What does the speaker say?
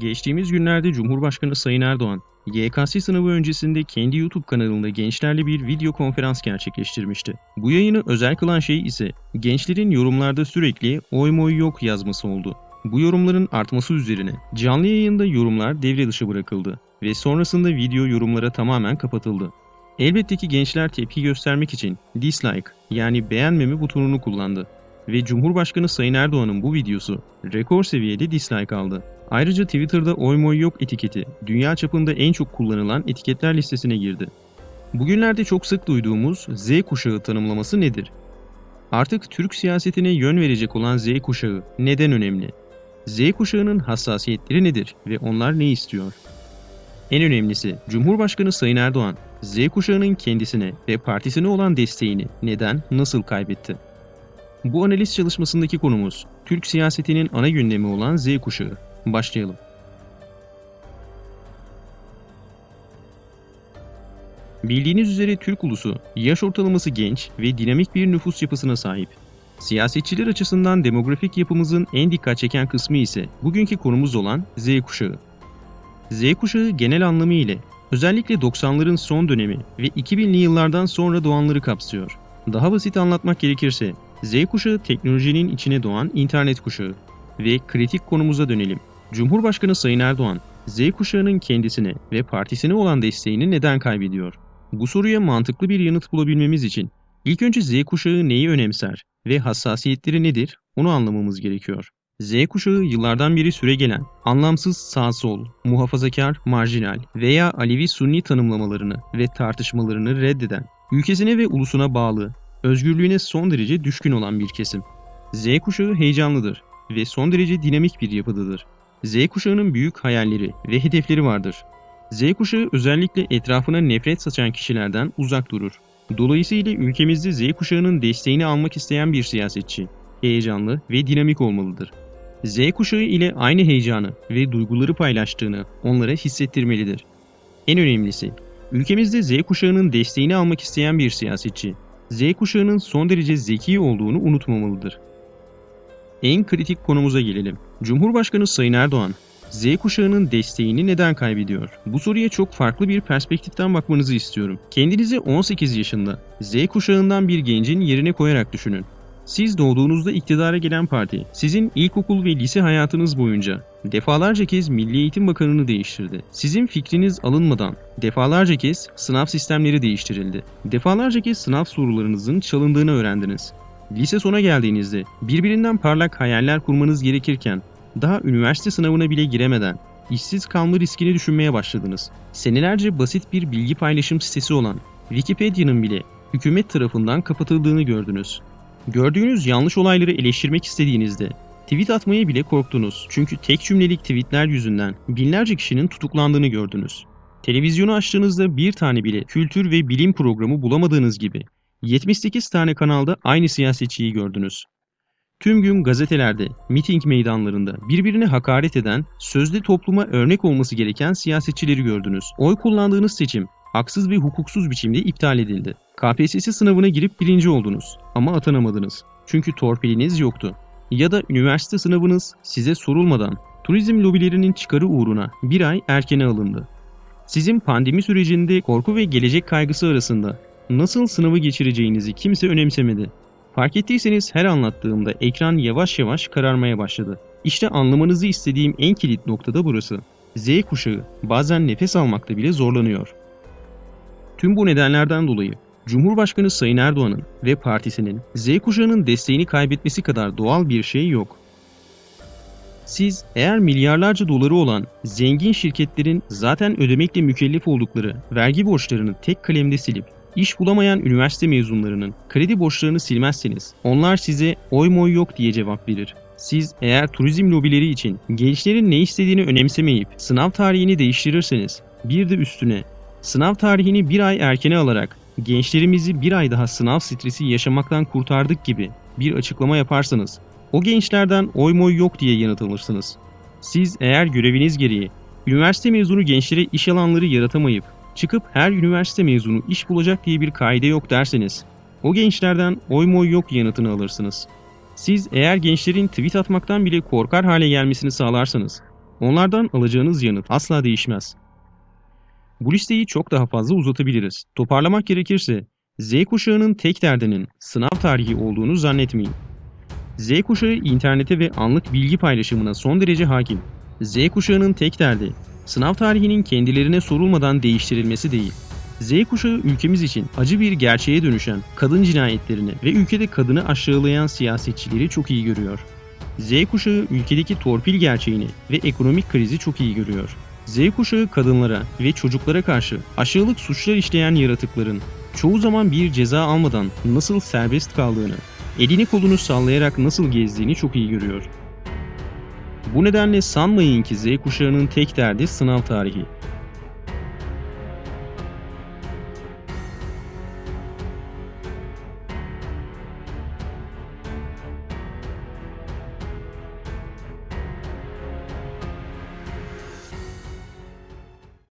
Geçtiğimiz günlerde Cumhurbaşkanı Sayın Erdoğan, YKS sınavı öncesinde kendi YouTube kanalında gençlerle bir video konferans gerçekleştirmişti. Bu yayını özel kılan şey ise gençlerin yorumlarda sürekli oy moy yok yazması oldu. Bu yorumların artması üzerine canlı yayında yorumlar devre dışı bırakıldı ve sonrasında video yorumlara tamamen kapatıldı. Elbette ki gençler tepki göstermek için dislike yani beğenmeme butonunu kullandı ve Cumhurbaşkanı Sayın Erdoğan'ın bu videosu rekor seviyede dislike aldı. Ayrıca Twitter'da oy moy yok etiketi dünya çapında en çok kullanılan etiketler listesine girdi. Bugünlerde çok sık duyduğumuz Z kuşağı tanımlaması nedir? Artık Türk siyasetine yön verecek olan Z kuşağı neden önemli? Z kuşağının hassasiyetleri nedir ve onlar ne istiyor? En önemlisi Cumhurbaşkanı Sayın Erdoğan, Z kuşağının kendisine ve partisine olan desteğini neden, nasıl kaybetti? Bu analiz çalışmasındaki konumuz Türk siyasetinin ana gündemi olan Z kuşağı. Başlayalım. Bildiğiniz üzere Türk ulusu yaş ortalaması genç ve dinamik bir nüfus yapısına sahip. Siyasetçiler açısından demografik yapımızın en dikkat çeken kısmı ise bugünkü konumuz olan Z kuşağı. Z kuşağı genel anlamı ile özellikle 90'ların son dönemi ve 2000'li yıllardan sonra doğanları kapsıyor. Daha basit anlatmak gerekirse Z kuşağı teknolojinin içine doğan internet kuşağı ve kritik konumuza dönelim. Cumhurbaşkanı Sayın Erdoğan, Z kuşağının kendisine ve partisine olan desteğini neden kaybediyor? Bu soruya mantıklı bir yanıt bulabilmemiz için ilk önce Z kuşağı neyi önemser ve hassasiyetleri nedir onu anlamamız gerekiyor. Z kuşağı yıllardan beri süregelen, anlamsız sağ-sol, muhafazakar, marjinal veya Alevi-Sunni tanımlamalarını ve tartışmalarını reddeden, ülkesine ve ulusuna bağlı, özgürlüğüne son derece düşkün olan bir kesim. Z kuşağı heyecanlıdır ve son derece dinamik bir yapıdadır. Z kuşağının büyük hayalleri ve hedefleri vardır. Z kuşağı özellikle etrafına nefret saçan kişilerden uzak durur. Dolayısıyla ülkemizde Z kuşağının desteğini almak isteyen bir siyasetçi, heyecanlı ve dinamik olmalıdır. Z kuşağı ile aynı heyecanı ve duyguları paylaştığını onlara hissettirmelidir. En önemlisi, ülkemizde Z kuşağının desteğini almak isteyen bir siyasetçi, Z kuşağının son derece zeki olduğunu unutmamalıdır. En kritik konumuza gelelim. Cumhurbaşkanı Sayın Erdoğan, Z kuşağının desteğini neden kaybediyor? Bu soruya çok farklı bir perspektiften bakmanızı istiyorum. Kendinizi 18 yaşında Z kuşağından bir gencin yerine koyarak düşünün. Siz doğduğunuzda iktidara gelen parti, sizin ilkokul ve lise hayatınız boyunca defalarca kez Milli Eğitim Bakanı'nı değiştirdi. Sizin fikriniz alınmadan defalarca kez sınav sistemleri değiştirildi. Defalarca kez sınav sorularınızın çalındığını öğrendiniz. Lise sona geldiğinizde birbirinden parlak hayaller kurmanız gerekirken daha üniversite sınavına bile giremeden işsiz kalma riskini düşünmeye başladınız. Senelerce basit bir bilgi paylaşım sitesi olan Wikipedia'nın bile hükümet tarafından kapatıldığını gördünüz. Gördüğünüz yanlış olayları eleştirmek istediğinizde tweet atmaya bile korktunuz. Çünkü tek cümlelik tweetler yüzünden binlerce kişinin tutuklandığını gördünüz. Televizyonu açtığınızda bir tane bile kültür ve bilim programı bulamadığınız gibi 78 tane kanalda aynı siyasetçiyi gördünüz. Tüm gün gazetelerde, miting meydanlarında birbirine hakaret eden, sözde topluma örnek olması gereken siyasetçileri gördünüz. Oy kullandığınız seçim haksız ve hukuksuz biçimde iptal edildi. KPSS sınavına girip birinci oldunuz ama atanamadınız. Çünkü torpiliniz yoktu. Ya da üniversite sınavınız size sorulmadan turizm lobilerinin çıkarı uğruna bir ay erkene alındı. Sizin pandemi sürecinde korku ve gelecek kaygısı arasında nasıl sınavı geçireceğinizi kimse önemsemedi. Fark ettiyseniz her anlattığımda ekran yavaş yavaş kararmaya başladı. İşte anlamanızı istediğim en kilit nokta da burası. Z kuşağı bazen nefes almakta bile zorlanıyor. Tüm bu nedenlerden dolayı Cumhurbaşkanı Sayın Erdoğan'ın ve partisinin Z kuşağının desteğini kaybetmesi kadar doğal bir şey yok. Siz eğer milyarlarca doları olan zengin şirketlerin zaten ödemekle mükellef oldukları vergi borçlarını tek kalemde silip iş bulamayan üniversite mezunlarının kredi borçlarını silmezseniz onlar size oy moy yok diye cevap verir. Siz eğer turizm lobileri için gençlerin ne istediğini önemsemeyip sınav tarihini değiştirirseniz bir de üstüne sınav tarihini bir ay erkene alarak gençlerimizi bir ay daha sınav stresi yaşamaktan kurtardık gibi bir açıklama yaparsanız O gençlerden oy moy yok diye yanıt alırsınız. Siz eğer göreviniz gereği üniversite mezunu gençlere iş alanları yaratamayıp çıkıp her üniversite mezunu iş bulacak diye bir kaide yok derseniz o gençlerden oy moy yok yanıtını alırsınız. Siz eğer gençlerin tweet atmaktan bile korkar hale gelmesini sağlarsanız onlardan alacağınız yanıt asla değişmez. Bu listeyi çok daha fazla uzatabiliriz. Toparlamak gerekirse Z kuşağının tek derdinin sınav tarihi olduğunu zannetmeyin. Z kuşağı internete ve anlık bilgi paylaşımına son derece hakim. Z kuşağının tek derdi sınav tarihinin kendilerine sorulmadan değiştirilmesi değil. Z kuşağı ülkemiz için acı bir gerçeğe dönüşen kadın cinayetlerini ve ülkede kadını aşağılayan siyasetçileri çok iyi görüyor. Z kuşağı ülkedeki torpil gerçeğini ve ekonomik krizi çok iyi görüyor. Z kuşağı kadınlara ve çocuklara karşı aşağılık suçlar işleyen yaratıkların çoğu zaman bir ceza almadan nasıl serbest kaldığını, elini kolunu sallayarak nasıl gezdiğini çok iyi görüyor. Bu nedenle sanmayın ki Z kuşağının tek derdi sınav tarihi.